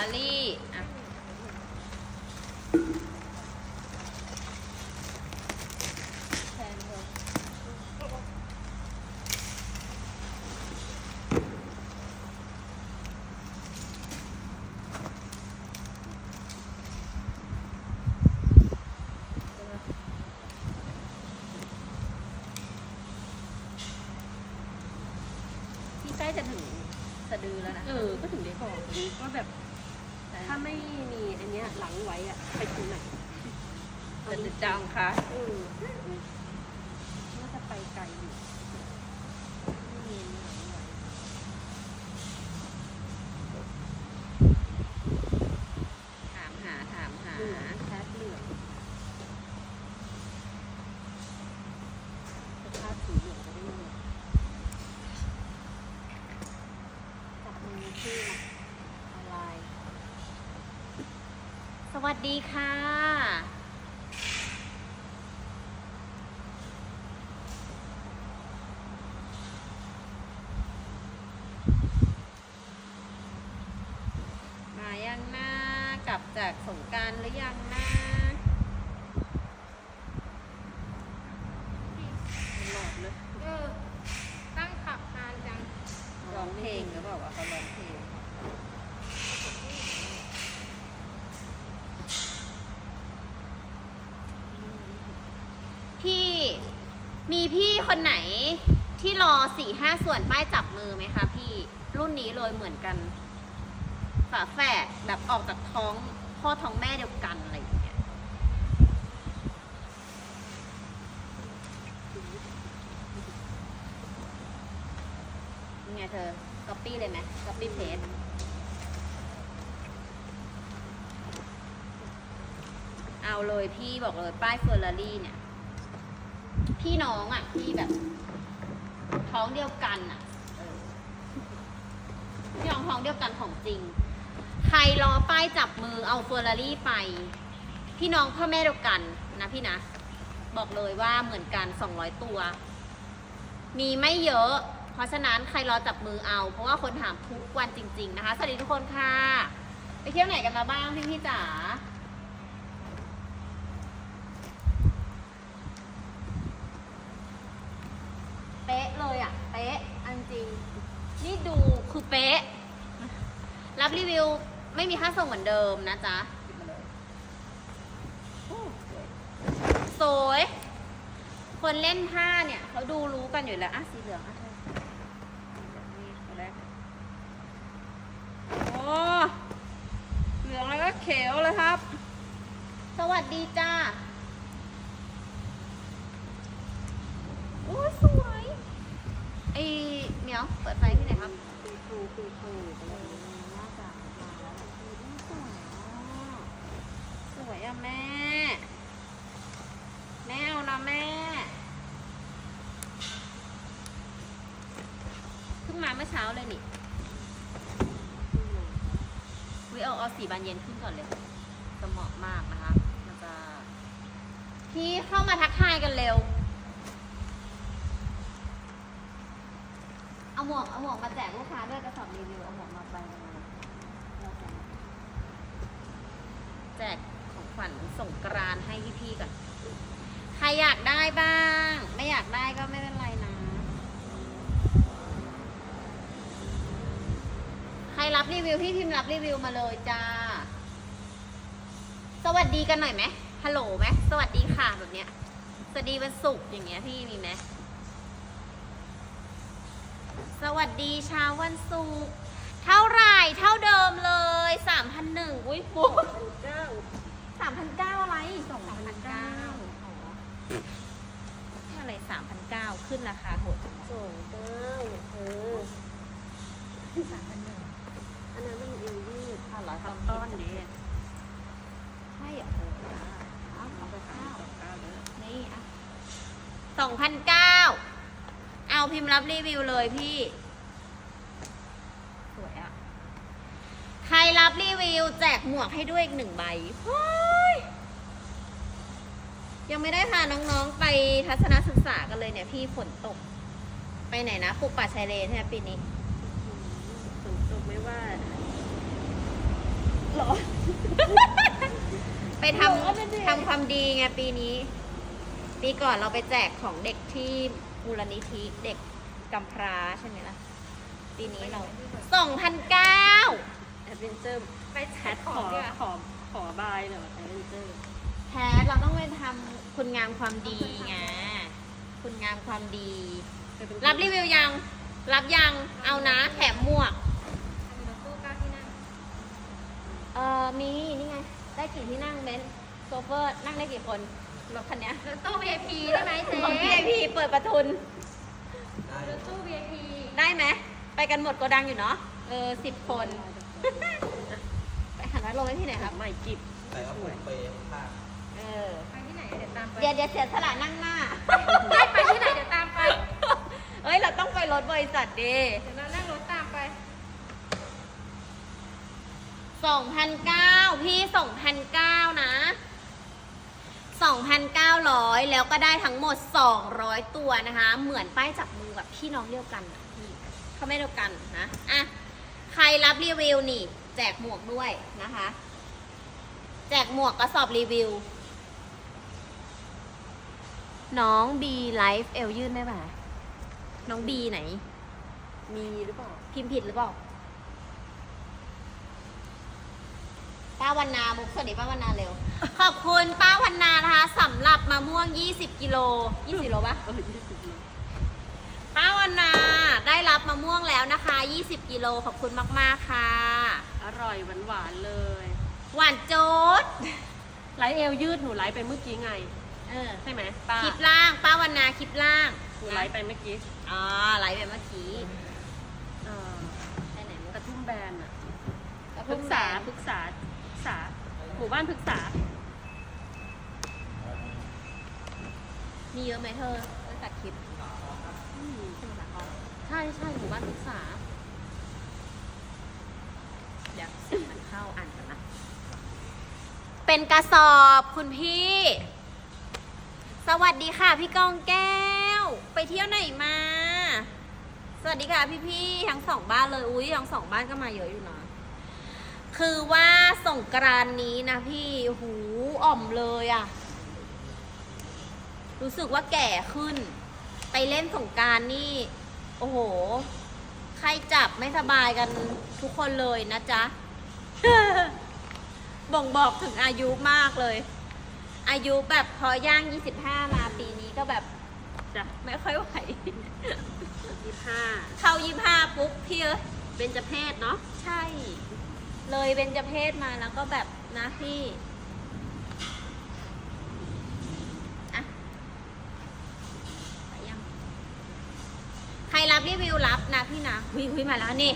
อรี่อะแทนเถอะพี่ใกล้จะถึงสะดือแล้วนะ เออ ก็ถึงได้บอกว่าแบบ ถ้าไม่มีอันเนี้ยหลังไว้อะไปถึงไหนสะดือจังค่ะเออน่าจะไปไกลอยู่ไม่มีหลังไว้ ถามหาถามหา เหลืองแคทเหลืองสภาพสีเหลืองจะได้เลยจับมือชื่อมาอะไร สวัส ดีค่ะ มายังหน้ากลับจากสงกรารหรือยังนะหลอดเลย เออ ตั้งขับนานจัง ร้องเพลงหรือเปล่าวะเขาร้องเพลง พี่มีพี่คนไหนที่รอ สี่ห้าส่วนป้ายจับมือไหมคะพี่รุ่นนี้เลยเหมือนกันฝาแฝดแบบออกจากท้องพ่อท้องแม่เดียวกันอะไรอย่างเงี้ยยังไงเธอก๊อปปี้เลยไหมก๊อปปี้เพจเอาเลยพี่บอกเลยป้ายเฟอร์รารี่เนี่ย พี่น้องอะ พี่แบบ ท้องเดียวกันอะเออพี่น้องท้องเดียวกันของจริง ใครรอป้ายจับมือเอาเฟอร์รารี่ไป พี่น้องพ่อแม่เดียวกันนะพี่นะ บอกเลยว่าเหมือนกัน 200 ตัว มีไม่เยอะ เพราะฉะนั้นใครรอจับมือเอา เพราะว่าคนถามทุกวันจริง ๆ นะคะ สวัสดีทุกคนค่ะ ไปเที่ยวไหนกันมาบ้างพี่พี่จ๋า เป๊ะเลยอะ เป๊ะอันจริง นี่ ดูคือเป๊ะ รับรีวิวไม่มีค่าส่งเหมือนเดิมนะจ๊ะสวย คนเล่นผ้าเนี่ยเขาดูรู้กันอยู่แล้วอะสีเหลืองอะเธอนี่ตัวแรกโอ้เหลืองแล้วก็เขียวเลยครับ สวัสดีจ้า โอ้ยสวยไอเหมียวเปิดไฟที่ไหนครับ ปีครูปีครูอะไรอย่างเงี้ยน่าจะมาแล้วแหละ สวยอะสวย อะแม่ แม่เอานะแม่เพิ่งมาเมื่อเช้าเลยนี่วิเอาเอาสีบานเย็นขึ้นก่อนเลย จะเหมาะมากนะคะมันจะพี่เข้ามาทักทายกันเร็ว เอาหมวกเอาหมวกมาแจกลูกค้าด้วยกระสอบรีวิวเอาหมวกมาไปกันมาแล้วกันแจกของขวัญ สงกรานต์ให้พี่ๆก่อน ใครอยากได้บ้าง ไม่อยากได้ก็ไม่เป็นไรนะ ใครรับรีวิวพี่พิมพ์รับรีวิวมาเลยจ้า สวัสดีกันหน่อยไหมฮัลโหลไหมสวัสดีค่ะแบบเนี้ย สวัสดีวันศุกร์อย่างเงี้ยพี่มีไหมสวัสดีเช้าวันศุกร์เท่าไหร่เท่าเดิมเลยสามพันหนึ่งอุ้ยปุ๊บเก้า สามพันเก้าอะไรสองพันเก้าอะไรสามพันเก้าขึ้นราคาโหดสองเก้าเออสามพันหนึ่งอันนั้นมันเอวยืดถ้าร้อยทับทำต้ต้นนี้ใช่อเธอเอาเอาไปเก้าสองเก้าเลยนี่อะสองพันเก้าเอาพิมพ์รับรีวิวเลยพี่ สวยอะ ใครรับรีวิว แจกหมวกให้ด้วยอีกหนึ่งใบเฮ้ยยังไม่ได้พาน้องๆไปทัศนศึกษากันเลยเนี่ยพี่ฝนตก ไปไหนนะปลูกป่าชายเลนใช่ไหมปีนี้ฝนตกไม่ว่าทำทำความดีไงปีนี้ ปีก่อนเราไปแจกของเด็กที่มูลนิธิเด็กกำพร้าใช่ไหมล่ะ ปีนี้เราสองพันเก้า แอดเวนเจอร์ไปแชแพททขขออเพื่อขอขอบายหน่อยแอดเวนเจอร์แพทเราต้องไปทำคุณงามความดีไงคุณงามความดี รับรีวิวยัง รับยังเอานะแถมหมวกมีรถตู้เก้าที่นั่งเออมีนี่ไง ได้กี่ที่นั่งเบนซ์โซเฟอร์นั่งได้กี่คนรถคันเนี้ยรถตู้ VIP ได้ไหมเจ๊ของ VIP เปิดประทุน รถตู้ VIP ได้ไหม ไปกันหมดโกดังอยู่เนาะเออสิบคน ไปหันมาลงไปที่ไหนครับ ใหม่จิบแต่ก็ผมเปย์ข้างเออ ไปที่ไหนเดี๋ยวตามไปเดี๋ยวเดี๋ยวเสียสละนั่งหน้า ไม่ไปที่ไหนเดี๋ยวตามไป เอ้ย เราต้องไปรถบริษัทดิเดี๋ยวเรานั่งรถตามไป สองพันเก้าพี่สองพันเก้านะสองพันเก้าร้อยแล้วก็ได้ทั้งหมดสองร้อยตัวนะคะ เหมือนป้ายจับมือกับพี่น้องเดียวกันอะพี่เขาไม่เดียวกันนะ อะ ใครรับรีวิวนี่ แจกหมวกด้วยนะคะ แจกหมวกกระสอบรีวิว น้องบีไลฟ์เอลยื่นได้ป่ะน้องบีไหน มีหรือเปล่า พิมพ์ผิดหรือเปล่าป้าวันนามุกสวัสดีป้าวันนาเร็ว ขอบคุณป้าวันนานะคะสำหรับมะม่วง 20 กิโล 20กิโลปะเออยี่สิบโล ป้าวันนาได้รับมะม่วงแล้วนะคะ 20 กิโลขอบคุณมาก ๆ ค่ะ อร่อยหวานหวานๆเลย หวานโจ๊ดไลฟ์เอลยืดหนูไลฟ์ไปเมื่อกี้ไง เออใช่ไหมป้าคลิปล่าง ป้าวันนาคลิปล่างหนูไลฟ์ไปเมื่อกี้อ๋อไลฟ์ไปเมื่อกี้เอ่อไปไหนมุกกระทุ่มแบนอะกระปทุ่รึมกแบษานปรึกษาปรึกษาหมู่บ้านปรึกษา มีเยอะไหมเธอตั้งแต่คลิป อืมสมุทรสาครใช่ใช่หมู่บ้านปรึกษา เดี๋ยวเสียงมันเข้าอ่านกันนะ เป็นกระสอบคุณพี่ สวัสดีค่ะพี่กองแก้ว ไปเที่ยวไหนมา สวัสดีค่ะพี่พี่ๆทั้งสองบ้านเลย อุ้ยทั้งสองบ้านก็มาเยอะอยู่นะ คือว่าส่งกรานต์นี้นะพี่หูอ่อมเลยอะรู้สึกว่าแก่ขึ้น ไปเล่นสงกรารนี่ โอ้โห ใครจับไม่สบายกันทุกคนเลยนะจ๊ะ บ่งบอกถึงอายุมากเลย อายุแบบพอย่าง25มาปีนี้ก็แบบจ้ะไม่ค่อยไหวยี่ห้าเข้า25ปุ๊บพี่เอ้ยเป็นจะเพศเนาะใช่ เลยเป็นจะเพศมาแล้วก็แบบนะพี่อะไปยัง ใค รรับรีวิวรับนะพี่นะหุยหุยมาแล้วนี่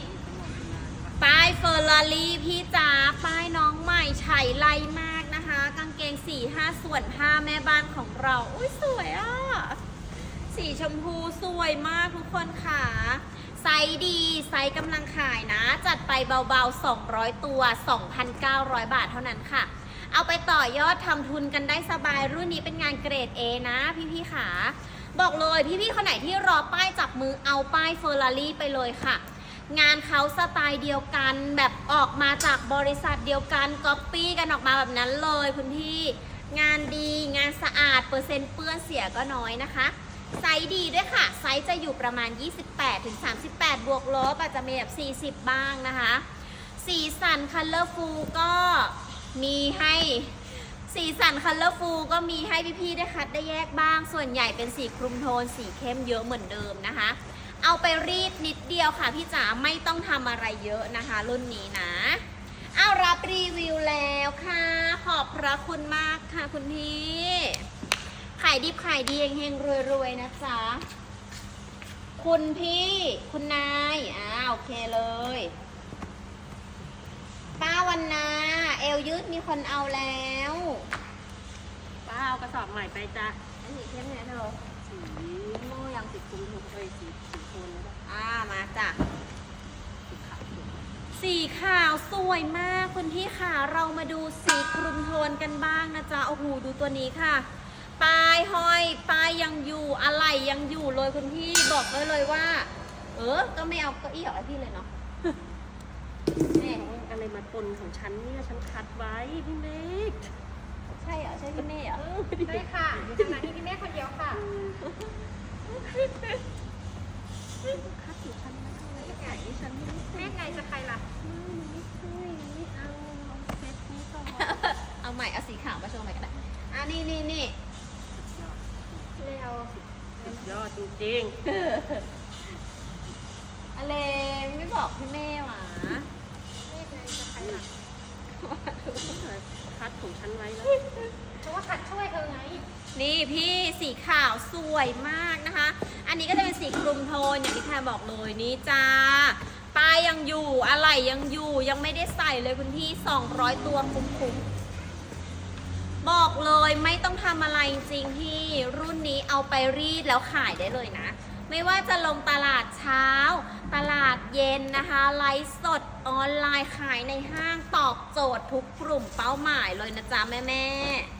ป้ายเฟอร์รารี่พี่จ๋าป้ายน้องใหม่ไฉไลมากนะคะ กางเกง4 5ส่วน5แม่บ้านของเรา อุ้ยสวยอะ สีชมพูสวยมากทุกคนค่ะ ไซส์ดี ไซส์กำลังขายนะ จัดไปเบาๆ 200 ตัว 2,900 บาทเท่านั้นค่ะ เอาไปต่อยอดทำทุนกันได้สบายรุ่นนี้เป็นงานเกรด A นะพี่ๆค่ะ บอกเลยพี่ๆคนไหนที่รอป้ายจับมือเอาป้ายเฟอร์รารี่ไปเลยค่ะ งานเขาสไตล์เดียวกันแบบออกมาจากบริษัทเดียวกันก๊อปปี้กันออกมาแบบนั้นเลยคุณพี่ งานดีงานสะอาดเปอร์เซ็นต์เปื้อนเสียก็น้อยนะคะไซส์ดีด้วยค่ะ ไซส์จะอยู่ประมาณ 28ถึง38 บวกลบอาจจะมีแบบ 40 บ้างนะคะ สีสันคัลเลอร์ฟูก็มีให้ สีสันคัลเลอร์ฟูก็มีให้พี่ๆได้คัดได้แยกบ้าง ส่วนใหญ่เป็นสีคลุมโทน สีเข้มเยอะเหมือนเดิมนะคะ เอาไปรีดนิดเดียวค่ะพี่จ๋าไม่ต้องทำอะไรเยอะนะคะ รุ่นนี้นะเอารับรีวิวแล้วค่ะ ขอบพระคุณมากค่ะคุณพี่ขายดิบขายดีเฮงๆรวยๆนะจ๊ะคุณพี่ คุณนายอ่าโอเคเลย ป้าวันนาเอวยืดมีคนเอาแล้ว ป้าเอากระสอบใหม่ไปจ้ะอันนี้เข้มเนี่ยเธอสีโม่ยังติดคุ้มทุกเอ้ยสีสีโทนแล้วก็อ่ามาจ้ะสีขาวสวยสีขาวสวยมากคุณพี่ค่ะเรามาดูสีคลุมโทนกันบ้างนะจ๊ะโอ้โหดูตัวนี้ค่ะปลายห้อยปลายยังอยู่อะไรยังอยู่เลยคุณพี่บอกได้เลยว่า เออก็ไม่เอาเก้าอี้ออกให้พี่เลยเนาะนี่ อะไรมาปนของฉันเนี่ยฉันคัดไว้พี่เมกโใช่เหรอใช่พี่เม่เหรอใช่ค่ะอยู่ตรงนั้นมีพี่แม่คนเดียวค่ะคัดอยู่ชั้นนั้นเลยไก่ฉันไม่ได้แม่ไงจะใครล่ะไม่ใช่ไม่เอาเอาเซตนี้ก่อนเอาใหม่เอาสีขาวมาโชว์ใหม่ก็ได้อะนี่นี่นี่เร็วยอดจริงอะไรไม่บอกพี่เม่หวะแม่ไงจะใคัดของฉันไว้แล้วเพราะว่าขัดช่วยเธอไง นี่พี่สีขาวสวยมากนะคะ อันนี้ก็จะเป็นสีคลุมโทนอย่างที่แทนบอกเลยนี่จ้าป้ายยังอยู่อะไรยังอยู่ยังไม่ได้ใส่เลยคุณพี่ 200 ตัวคุ้มๆ บอกเลยไม่ต้องทำอะไรจริงพี่ รุ่นนี้เอาไปรีดแล้วขายได้เลยนะ ไม่ว่าจะลงตลาดเช้า ตลาดเย็นนะคะ ไลฟ์สด ออนไลน์ขายในห้างตอบโจทย์ทุกกลุ่มเป้าหมายเลยนะจ๊ะแม่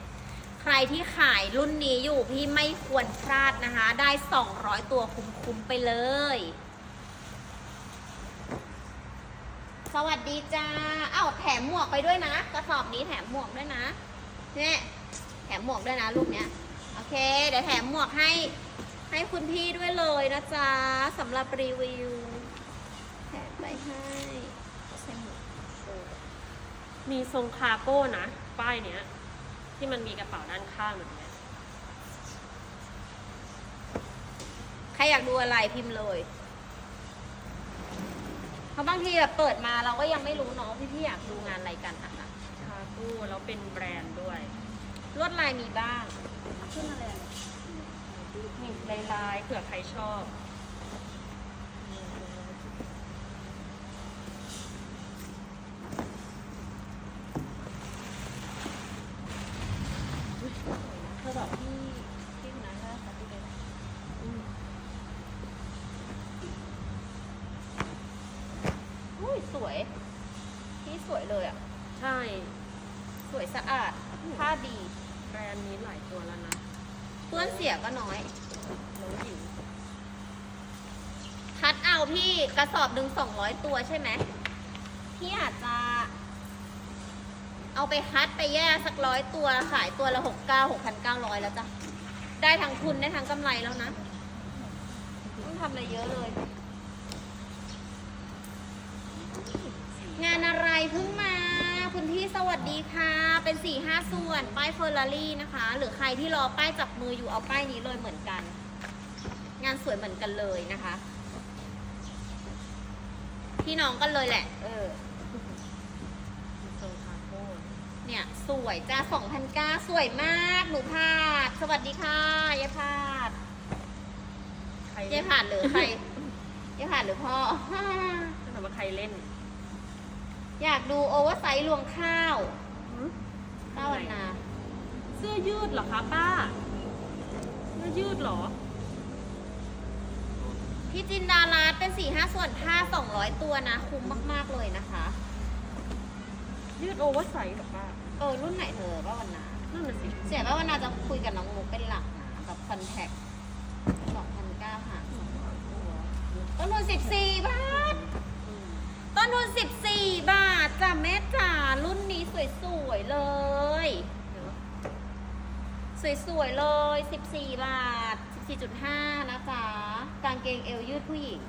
ๆใครที่ขายรุ่นนี้อยู่พี่ไม่ควรพลาดนะคะ ได้ 200 ตัวคุ้มๆไปเลย สวัสดีจ้าเอ้าแถมหมวกไปด้วยนะ กระสอบนี้แถมหมวกด้วยนะเนี่ยแถมหมวกด้วยนะรูปเนี้ยโอเค เดี๋ยวแถมหมวกให้ให้คุณพี่ด้วยเลยนะจ๊ะสำหรับรีวิวแถมไปให้ มีทรงคาร์โก้นะ ป้ายเนี้ย ที่มันมีกระเป๋าด้านข้างแบบเนี้ยใครอยากดูอะไรพิมพ์เลย เพราะบางทีแบบเปิดมาเราก็ยังไม่รู้เนาะพี่พี่ๆอยากดูงานอะไรกันนะคะคาร์โก้แล้วเป็นแบรนด์ด้วย ลวดลายมีบ้างขึ้นอะไรอะนี่ลายๆเผื่อใครชอบ เธอบอกพี่พี่คนนั้นว่าพี่เป็นอุ้ยสวย พี่สวยเลยอะ ใช่ สวยสะอาด ผ้าดี แบรนด์นี้หลายตัวแล้วนะ เพื่อนเสียก็น้อย น้องหญิง คัดเอาพี่กระสอบ หนึ่งสองร้อยตัวใช่ไหมพี่อาจจะ เอาไปคัดไปแยกสักร้อยตัวขายตัวละหกเก้าหกพันเก้าร้อยแล้วจ้ะ ได้ทั้งทุนได้ทั้งกำไรแล้วนะต้องทำอะไรเยอะเลย งานอะไรเพิ่งมา คุณพี่สวัสดีค่ะ เป็นสี่ห้าส่วนป้ายเฟอร์รารี่นะคะ หรือใครที่รอป้ายจับมืออยู่เอาป้ายนี้เลยเหมือนกัน งานสวยเหมือนกันเลยนะคะ พี่น้องกันเลยแหละ เออมีทรงคาร์โก้เนี่ย สวยจ้า2,009สวยมาก หนูพาด สวัสดีค่ะยายพาดใครยายพาดหรือใครยายพาดหรือพ่อถ้าถามว่าใครเล่น อยากดูโอเวอร์ไซส์รวงข้าวป้าวันนา เสื้อยืดเหรอคะป้า เสื้อยืดเหรอ พี่จินดารัตน์เป็น4ี่ห้าส่วนผ้า200 ตัวนะ คุ้มมาก ๆ เลยนะคะ ยืดโอเวอร์ไซส์เหรอป้าเออ รุ่นไหนเธอป้าวันนานั่นน่ะสิเสียป้าวันนาจะคุยกับน้องมุกเป็นหลักนะกับคอนแทค2,009ค่ะตัวต้นทุน14 บาทอืมต้นทุน14 บาทจ้ะแม่จ๋ารุ่นนี้สวยๆเลยเดี๋ยวสวยๆเลย 14 บาท 14.5 นะจ๊ะ กางเกงเอวยืดผู้หญิง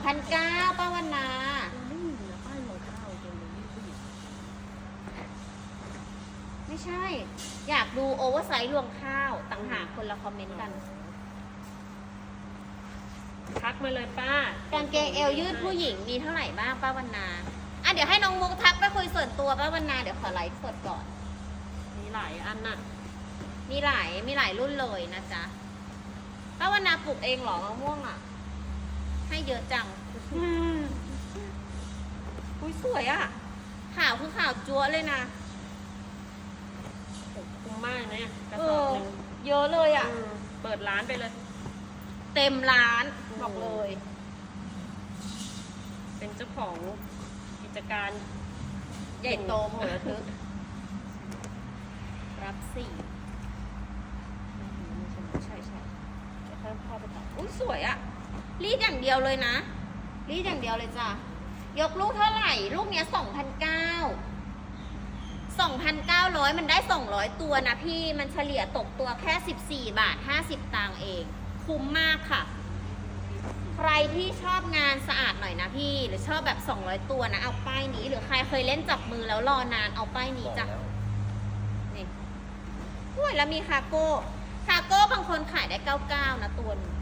2,009ป้าวันนายังไม่มีนะป้ายรองเท้าเกงเลยยืดผู้หญิงไม่ใช่ อยากดูโอเวอร์ไซส์รวงข้าวต่างหากคนละคอมเมนต์กัน ทักมาเลยป้ากางเกงเอวยืดผู้หญิงมีเท่าไหร่บ้างป้าวันนาอะเดี๋ยวให้น้องมุกทักไปคุยส่วนตัวป้าวันนาเดี๋ยวขอไลฟ์สดก่อน มีหลายอันน่ะ มีหลายมีหลายรุ่นเลยนะจ๊ะป้าวันนาปลูกเองเหรอมะม่วงอะ ให้เยอะจัง อุ้ยสวยอะขาวคือขาวจั๊วะเลยนะคุ้มมากนะเนี่ยกระเอสอบอหนึ่งเยอะเลยอะอืมเปิดร้านไปเลย เต็มร้านอืมบอกเลย เป็นเจ้าของกิจการ ใหญ่โตมโหระทึกรับสี่ใช่ใช่เดี๋ยวค่อยเข้าไปต่ ออุ้ยสวยอะรีดอย่างเดียวเลยนะ รีดอย่างเดียวเลยจ้ะ ยกลูกเท่าไหร่ ลูกเนี้ยสองพันเก้า2,900มันได้200ตัวนะพี่ มันเฉลี่ยตกตัวแค่14บาท50ตังค์เอง คุ้มมากค่ะ ใครที่ชอบงานสะอาดหน่อยนะพี่ หรือชอบแบบ200ตัวนะ เอาป้ายนี้ หรือใครเคยเล่นจับมือแล้วรอนาน เอาป้ายนี้บอกจ้ะแล้วนี่อุ้ยแล้วมีคาโก้ คาโก้บางคนขายได้99นะตัวหนึง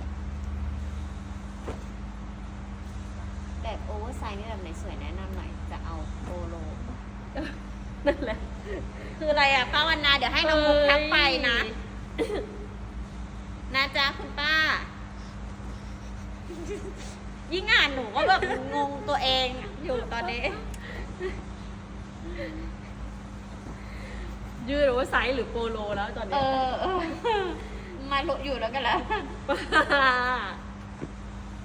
แบบ โอเวอร์ไซส์นี่แบบไหนสวยแนะนำหน่อย จะเอาโปโลนั่นแหละ คืออะไรอะป้าวันนาเดี๋ยวให้น้องมุกทักไปนะ นะจ๊ะคุณป้า ยิ่งอ่านหนูก็แบบงงตัวเองอยู่ตอนนี้ ยืดหรือว่าไซส์หรือโปโลแล้วตอนเอนี้อเออมาหลุดอยู่แล้วกันแล้ว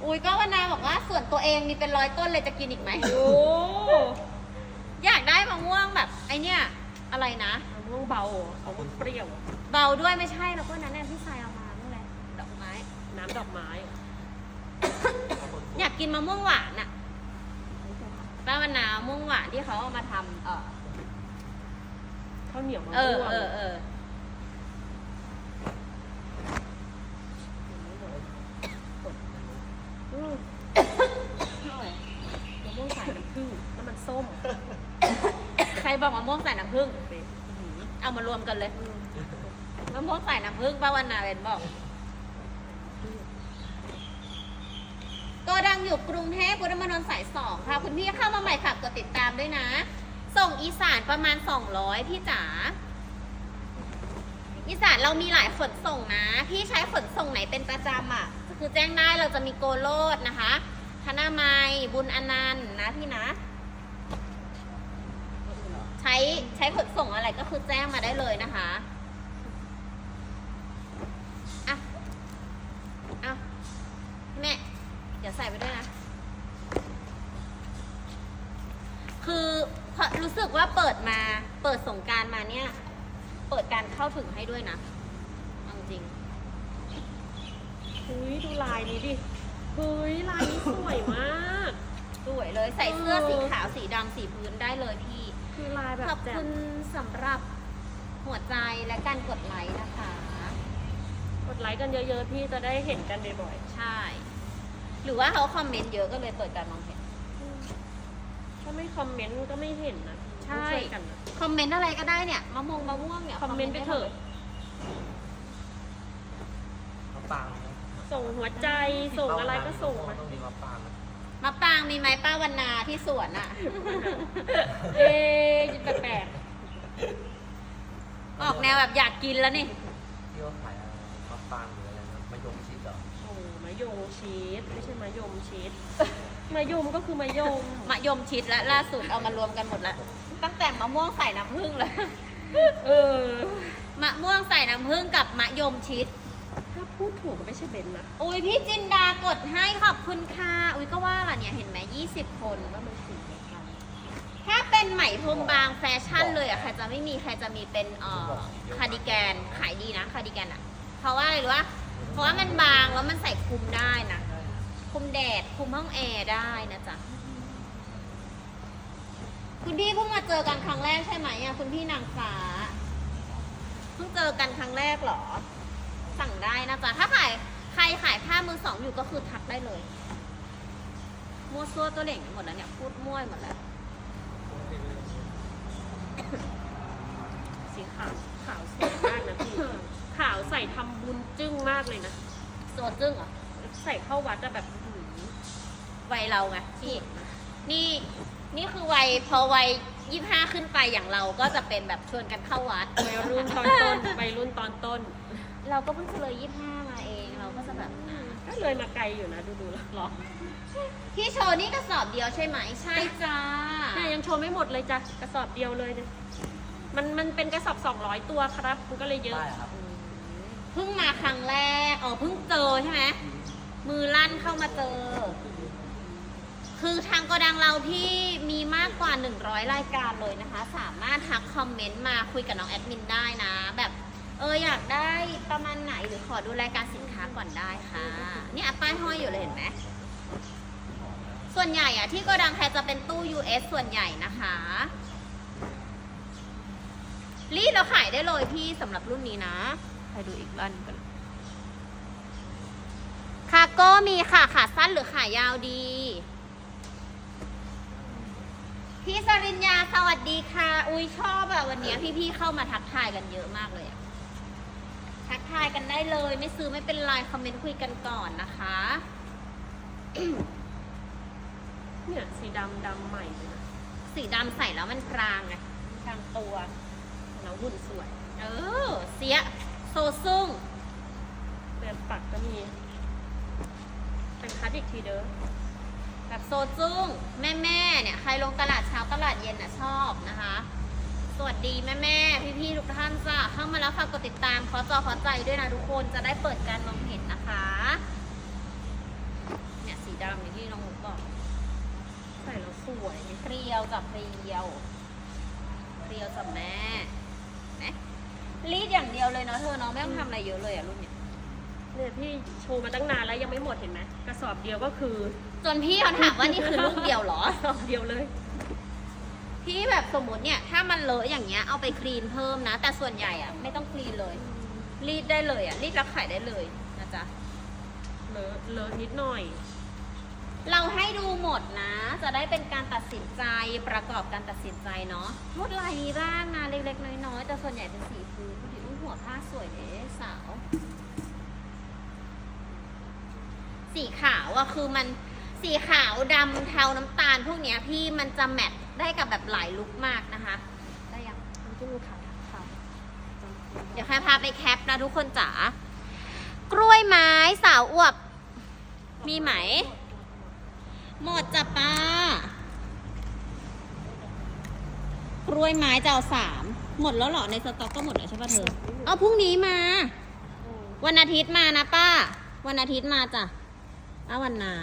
อุ้ยก็วันนาบอกว่าส่วนตัวเองมีเป็นร้อยต้นเลยจะกินอีกไหม โอ้อยากได้มะม่วงแบบ ไอเนี้ยอะไรนะมะม่วงเบาเอาเปรี้ยว เบาด้วยไม่ใช่แล้วก็นั้นน่ะที่ทรายเอามาเมื่อไรดอกไม้ น้ำดอกไม้ อยากกินมะม่วงหวานอะป้าวันนามะม่วงหวานที่เขาเอามาทำเออข้าวเหนียวมะเออม่วงเออเอออืมมะม่วงสายน้ำผึ้งน้ำมันส้ม ใครบอกมะม่วงใส่น้ำผึ้งเอามารวมกันเลยมะม่วงใส่น้ำผึ้งป้าวันนาเป็นบอกโก็ดังอยู่กรุงเทพพุทธมณฑลสายสองค่ะ คุณพี่เข้ามาใหม่ฝากกดติดตามด้วยนะ ส่งอีสานประมาณ 200 พี่จ๋าอีสานเรามีหลายขนส่งนะ พี่ใช้ขนส่งไหนเป็นประจำอะ คือแจ้งได้เราจะมีโกโลดนะคะธนาไมยบุญอนันต์นะพี่นะ ใช้ใช้ขนส่งอะไรก็คือแจ้งมาได้เลยนะคะอะเอาแม่เดี๋ยวใส่ไปด้วยนะ คือพอรู้สึกว่าเปิดมาเปิดสงกรารมาเนี่ย เปิดการเข้าถึงให้ด้วยนะเอาจริงเฮ้ยดูลายนี้ดิเฮ้ยลายนี้สวยมาก สวยเลยใส่เสื้อเออสีขาวสีดำสีพื้นได้เลยพี่คือ ลายแบบขอบแจ่คุมณสำหรับหัวใจและการกดไลค์นะคะ กดไลค์กันเยอะๆ พี่จะได้เห็นกันบ่อยใช่ หรือว่าเขาคอมเมนต์เยอะก็เลยเปิดการมองเห็น ๆถ้าไม่คอมเมนต์ก็ไม่เห็นนะใช่ ต้องช่วยกันนะ คอมเมนต์อะไรก็ได้เนี่ยมะม่วงมะม่วงเนี่ยคอมเมนต์ไปเถอะมะปรางนะส่งหัวใจส่งอะไรก็ส่งมาต้องมีมะปรางนะ มะปรางมีไหมป้าวันนาที่สวนอะเอ๊ยแปลกออกแนวแบบอยากกินแล้วนี่ที่ว่าขายอะไรมะปรางหรืออะไรนะมะยงชิดเหรอๆโอ้มะยงชีสไม่ใช่มะยมชีสมะยมก็คือมะยมมะยมชิดและล่าสุดเอามารวมกันหมดแล้วตั้งแต่มะม่วงใส่น้ำผึ้งเลยเออมะม่วงใส่น้ำผึ้งกับมะยมชิด ถ้าพูดถูกก็ไม่ใช่เบนซ์นะอุ้ยพี่จินดากดให้ขอบคุณค่ะอุ้ยก็ว่าล่ะเนี่ยเห็นไหมยี่สิบคนว่ามันถูกเหมือนกันถ้าเป็นไหมพรมบางแฟชั่นเลยอะใครจะไม่มีใครจะมีเป็นเอ่อคาร์ดิแกนขายดีนะคาร์ดิแกนอะเพราะว่าอะไรรู้ว่าเพราะว่ามันบางแล้วมันใส่คลุมได้นะคลุมแดดคลุมห้องแอร์ได้นะจ๊ะคุณพี่เพิ่งมาเจอกันครั้งแรกใช่ไหมอะคุณพี่นางฟ้าเพิ่งเจอกันครั้งแรกเหรอ ได้นะจ๊ะถ้าขายใครขายผ้ามือสองอยู่ก็คือทักได้เลยมั่วซั่วตัวเหล่งไปหมดแล้วเนี่ยพูดมั่วหมดแล้วสีขาวขาวสวยมากนะพี่ ขาวใส่ทำบุญจึ้งมากเลยนะโซจึ้งเหรอใส่เข้าวัดอะแบบอื้อหือวัยเราไงพี่นี่นี่คือวัยพอวัยยี่ห้าขึ้นไปอย่างเราก็จะเป็นแบบชวนกันเข้าวัดวัยรุ่นตอนต้นวัยรุ่นตอนต้น เราก็เพิ่งจะเลยยี่ห้ามาเองเราก็จะแบบก็เลยมาไกลอยู่นะดูดูๆแล้วหรอพี่โชว์นี่กระสอบเดียวใช่ไหมใช่จ้าเนี่ยยังโชว์ไม่หมดเลยจ้ะกระสอบเดียวเลยเนี่ยมันมันเป็นกระสอบ 200 ตัวครับมันก็เลยเยอะได้ครับ เพิ่งมาครั้งแรกอ๋อเพิ่งเจอใช่ไหมมือลั่นเข้ามาเจอ คือทางโกดังเราที่มีมากกว่า 100 รายการเลยนะคะ สามารถทักคอมเมนต์มาคุยกับน้องแอดมินได้นะ แบบ เอออยากได้ประมาณไหนหรือขอดูรายการสินค้าก่อนได้ค่ะเนี่ยป้ายห้อยอยู่เลยเห็นไหมส่วนใหญ่อะที่โกดังแคร์จะเป็นตู้ US ส่วนใหญ่นะคะรีดเราขายได้เลยพี่สำหรับรุ่นนี้นะไปดูอีกบ้านงกันคาโก้มีค่ะขาสั้นหรือขายาวดี พี่สริญญาสวัสดีค่ะ อุ้ยชอบอะวันนี้พี่ๆเข้ามาทักทายกันเยอะมากเลยอะ ทักทายกันได้เลย ไม่ซื้อไม่เป็นไรคอมเมนต์คุยกันก่อนนะคะเนี่ยสีดำดำใหม่เลยนะสีดำใส่แล้วมันพรางไงกลางตัวแล้วหุ่นสวย เออ เสีย โซซุ่งแบบปักก็มีแต่งคัดอีกทีเด้อแบบโซจุ้งแม่แม่ๆเนี่ย ใครลงตลาดเช้าตลาดเย็นน่ะชอบนะคะ สวัสดีแม่แม่พี่พี่ๆทุกท่านจ้ะเข้ามาแล้วฝากกดติดตามขอจอขอใจด้วยนะทุกคนจะได้เปิดการมองเห็นนะคะเนี่ยสีดำอย่างที่น้องมุกบอกใส่แล้วสวยเพรียวจับเพรียวเพรียวจับแม่นะรีดอย่างเดียวเลยเนาะเธอเนาะไม่ต้องทำอะไรเยอะเลยอะรุ่นเนี้ยเนี่ยพี่โชว์มาตั้งนานแล้วยังไม่หมดเห็นไหมกระสอบเดียวก็คือจนพี่เขาถามว่านี่คือลูกเดียวเหรอกระสอบเดียวเลย พี่แบบสมมติเนี่ยถ้ามันเลอะอย่างเงี้ยเอาไปคลีนเพิ่มนะ แต่ส่วนใหญ่อะไม่ต้องคลีนเลย รีดได้เลยอะรีดแล้วขายได้เลยนะจ๊ะเลอะเลอะนิดหน่อย เราให้ดูหมดนะ จะได้เป็นการตัดสินใจประกอบการตัดสินใจเนาะลวดลายมีบ้างนะเล็กๆน้อยๆแต่ส่วนใหญ่เป็นสีพื้นดูดิอุ๊ยหัวผ้าสวยเด้สาว สีขาวอะคือมันสีขาวดำเทาน้ำตาล พวกเนี้ยพี่มันจะแมท ได้กับแบบหลายลุคมากนะคะ ได้ยังมันจะมีขาวขาวเดี๋ยวแค่พาไปแคปนะทุกคนจ๋ากล้วยไม้สาวอวบ มีไหม หมดจ้ะป้ากล้วยไม้จะเอาสามหมดแล้วเหรอในสต็อกก็หมดแล้วใช่ป่ะเธอเอาพรุ่งนี้มา วันอาทิตย์มานะป้า วันอาทิตย์มาจ้ะป้าวันนา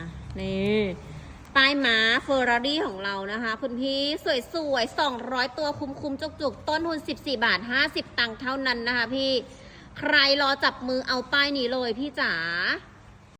นี่ ป้ายม้าเฟอร์รารี่ของเรานะคะคุณพี่สวยๆ 200 ตัวคุ้มๆ จุกๆ ต้นทุน 14 บาท 50 ตังค์เท่านั้นนะคะพี่ ใครรอจับมือเอาป้ายนี้เลยพี่จ๋า